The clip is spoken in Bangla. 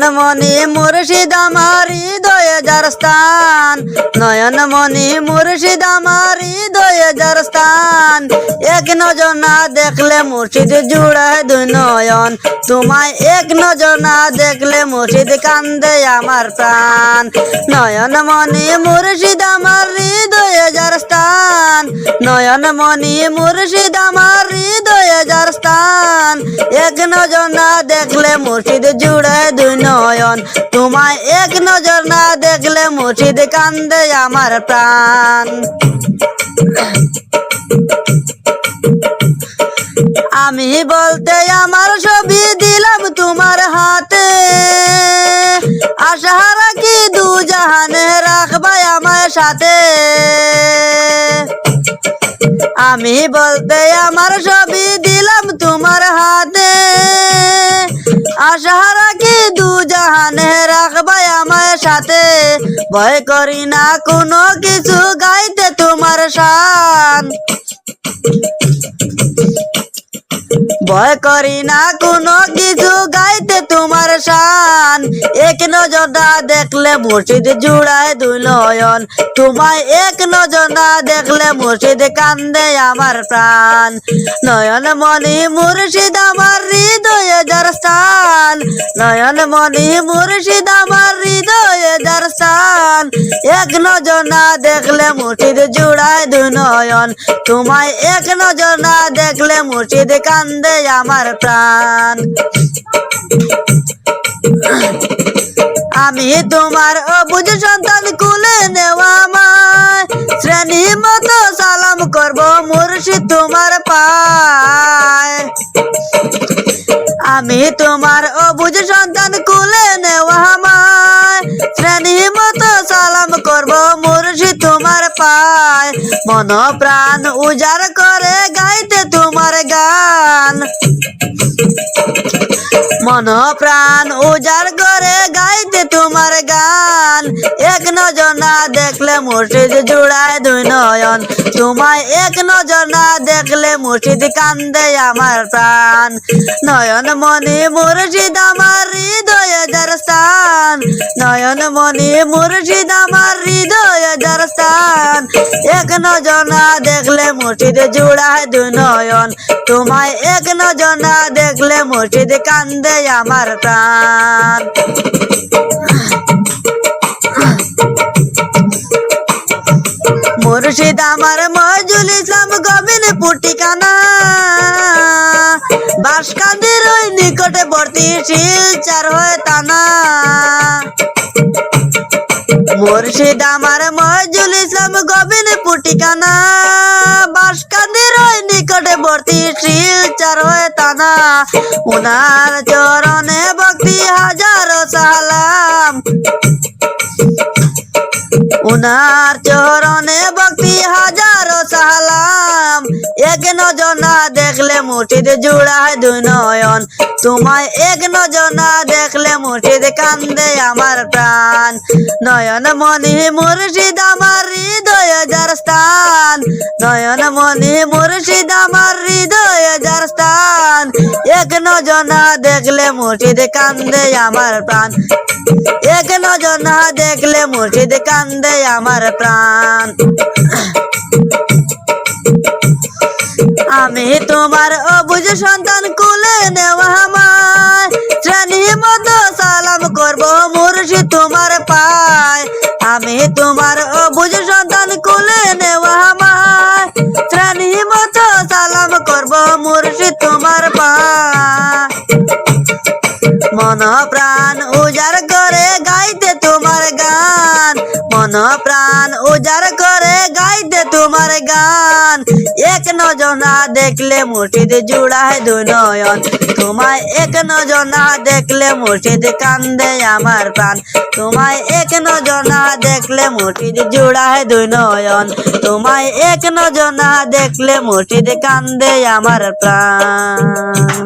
নয়ন মণি মুর্শিদ আমার স্থান। নয়ন মণি মুর্শিদ আমার স্থান। এক নজর না দেখলে মুর্শিদ জুড়ায় দুই নয়ন। তোমায় এক নজর না দেখলে মুর্শিদ কান্দে আমার প্রাণ। নয়ন মণি মুর্শিদ আমার স্থান। নয়ন মণি মুর্শিদ আমার স্থান। এক নজর মুর্শিদ জুড়ে দুই নয়ন। তোমায় এক নজর না দেখলে মুর্শিদ কান্দে আমার প্রাণ। আমি বলতে আমার ছবি দিলাম তোমার হাতে। আশা রাখি দু জাহানে রাখবাই আমার সাথে? আমি বলতে আমার ছবি আশা কি দু জাহানে রাখবাই আমার সাথে। ভয় করি না কোনো কিছু গাইতে তোমার শান। ভয় করি না কোনো কিছু গাইতে তোমার শান। এক নজর দেখলে মুর্শিদ জুড়ায় দুই নয়ন। তোমায় এক নজর না দেখলে মুর্শিদ কান্দে আমার প্রাণ। নয়ন মণি মুর্শিদ আমার হৃদয়ে যার স্থান। নয়ন মণি মুর্শিদ আমার হৃদয়ে যার স্থান। এক নজর না দেখলে মুর্শিদ জুড়ায় দুই নয়ন। তোমায় এক নজর না দেখলে মুর্শিদ কান্দে আমার প্রাণ। আমি তোমার অবুজ সন্তান কুলে নেওয়া মায়। শ্রেণি মতো সালাম করব মুর্শিদ তোমার পায়। আমি তোমার অবুজ সন্তান কুলে নেওয়া মায়। শ্রেণি মতো সালাম করব মুর্শিদ তোমার পায়। মন প্রাণ উজাড় করে গাইতে তোমার গান। মন প্রাণ উজাড় নজর না দেখলে মুর্শিদ জুড়ায় দুই নয়ন। তোমায় এক নজর না দেখলে মুর্শিদ কান্দে আমার প্রাণ। নয়ন মণি মুর্শিদ আমার হৃদয়ে যার স্থান। নয়ন মণি মুর্শিদ আমার হৃদয়ে যার স্থান। এক নজর না দেখলে মুর্শিদ জুড়ায় দুই নয়ন। তোমায় এক নজর না দেখলে মুর্শিদ কান্দে আমার প্রাণ। মুর্শিদ আমার মজুল ইসলাম গোবিন্দ পুটিকানা। বাসকান্দির ওই নিকটে ভর্তি শিলচার হয়ে টানা মুর্শিদ আমার মজুল ইসলাম গোবিন্দ পুটিকানা। বাসকান্দির ওই নিকটে ভর্তি শিলচার হয়ে টানা উনার চরণে ভক্তি হাজারো উনার চরণে ভক্তি হাজারো সালাম। এক নজর না দেখলে মুর্শিদ জুড়ায় দুই নয়ন। তোমায় এক নজর না দেখলে মুর্শিদ কান্দে আমার প্রাণ। নয়ন মণি মুর্শিদ আমার হৃদয়ে যার স্থান। নয়ন মণি মুর্শিদ আমার হৃদয়ে যার স্থান। এক নজর না দেখলে মুর্শিদ কান্দে আমার প্রাণ। এক নজর না দেখলে মুর্শিদ কান্দে আমার প্রাণ। আমি তোমার অবুজ সন্তান কুলে নেওয়া আমার শ্রেণি মতো সালাম করব মুর্শিদ তোমার পায়। আমি তোমার উজাড় করে গাইতে তোমার গান। মন প্রাণ উজাড় করে গাইতে তোমার গান। এক নজর না দেখলে মুর্শিদ জুড়ায় দুই নয়ন। তোমায় এক নজর না দেখলে মুর্শিদ কান্দে আমার প্রাণ। তোমায় এক নজর না দেখলে মুর্শিদ জুড়ায় দুই নয়ন। তোমায় এক নজর না দেখলে মুর্শিদ কান্দে আমার প্রাণ।